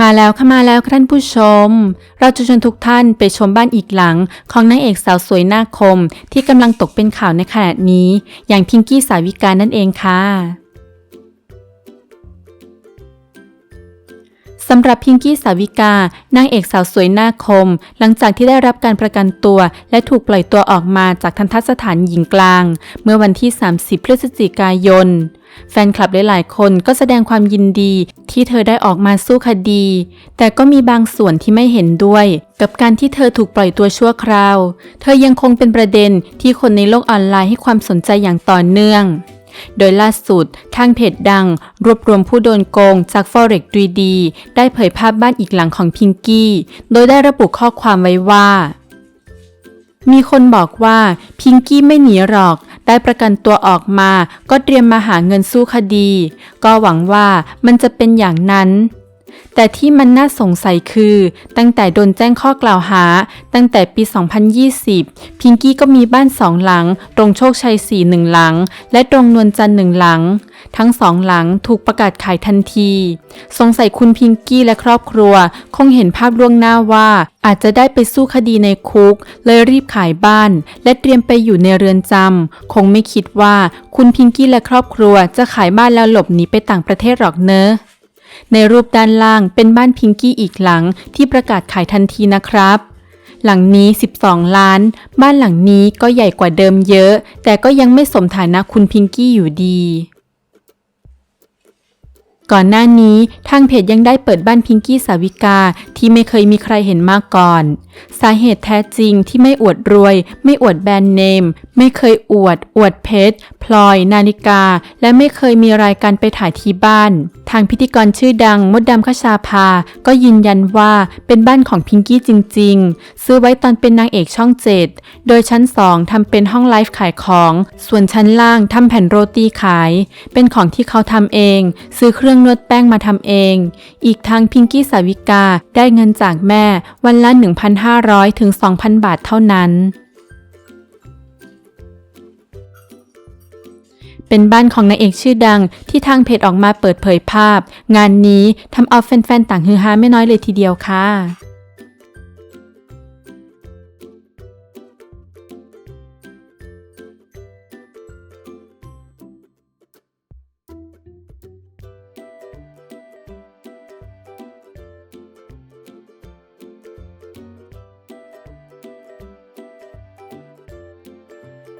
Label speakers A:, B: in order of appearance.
A: มาแล้วค่ะมาแล้วท่านผู้ชม เราจะชวนทุกท่านไปชมบ้านอีกหลัง ของนางเอกสาวสวยหน้าคม ที่กำลังตกเป็นข่าวในขณะนี้ อย่างพิงกี้สาวิกานั่นเองค่ะ สำหรับพิงกี้สาวิกานางเอกสาวสวยหน้าคม หลังจากที่ได้รับการประกันตัว และถูกปล่อยตัวออกมาจากทันทสถานหญิงกลาง เมื่อวันที่ 30 พฤศจิกายน แฟนคลับหลายๆ คนก็แสดงความยินดีที่เธอได้ออกมาสู้คดี แต่ก็มีบางส่วนที่ไม่เห็นด้วย กับการที่เธอถูกปล่อยตัวชั่วคราว เธอยังคงเป็นประเด็นที่คนในโลกออนไลน์ให้ความสนใจอย่างต่อเนื่อง โดยล่าสุดทางเพจดัง รวบรวมผู้โดนโกงจาก Forex 3D ได้เผยภาพบ้านอีกหลังของพิงกี้ โดยได้ระบุข้อความไว้ว่า มีคนบอกว่าพิงกี้ไม่หนีหรอกได้ประกันตัวออกมาก็เตรียมมาหาเงินสู้คดี ก็หวังว่ามันจะเป็นอย่างนั้น แต่ที่มันน่าสงสัยคือ ตั้งแต่โดนแจ้งข้อกล่าวหา ตั้งแต่ปี 2020 พิงกี้ก็มีบ้านสองหลัง ตรงโชคชัย4หนึ่งหลัง และตรงนวลจันทร์หนึ่งหลัง ทั้งสองหลังถูกประกาศขายทันที สงสัยคุณพิงกี้และครอบครัว คงเห็นภาพล่วงหน้าว่าอาจจะได้ไปสู้คดีในคุก เลยรีบขายบ้าน และเตรียมไปอยู่ในเรือนจำ คงไม่คิดว่าคุณพิงกี้และครอบครัวจะขายบ้านแล้วหลบหนีไปต่างประเทศหรอกเนอะ ในรูปด้านล่างเป็นบ้านพิงกี้อีกหลังที่ประกาศขายทันทีนะครับ หลังนี้ 12 ล้าน บ้านหลังนี้ก็ใหญ่กว่าเดิมเยอะ แต่ก็ยังไม่สมฐานะคุณพิงกี้อยู่ดี ก่อนหน้านี้างเพจยังได้เปิดบ้านพิงกี้สาวิกาที่ไม่เคยมีใครเห็นมาก่อน สาเหตุแท้จริงที่ไม่อวดรวย ไม่อวดแบรนด์เนม ไม่เคยอวด อวดเพชร พลอย นาฬิกา และไม่เคยมีรายการไปถ่ายที่บ้าน ทางพิธีกรชื่อดังมดดำคชาภา ก็ยืนยันว่าเป็นบ้านของพิงกี้จริง ๆ ซื้อไว้ตอนเป็นนางเอกช่องเจ็ดโดยชั้น2ทำเป็นห้องไลฟ์ขายของ ส่วนชั้นล่างทำแผ่นโรตีขาย เป็นของที่เขาทำเอง ซื้อเครื่องนวดแป้งมาทำเองอีกทั้งพิงกี้สาวิกาได้เงินจากแม่วันละ 1,500 ถึง 2,000 บาทเท่านั้น เป็นบ้านของนางเอกชื่อดังที่ทางเพจออกมาเปิดเผยภาพ งานนี้ทำเอาแฟนๆต่างฮือฮาไม่น้อยเลยทีเดียวค่ะ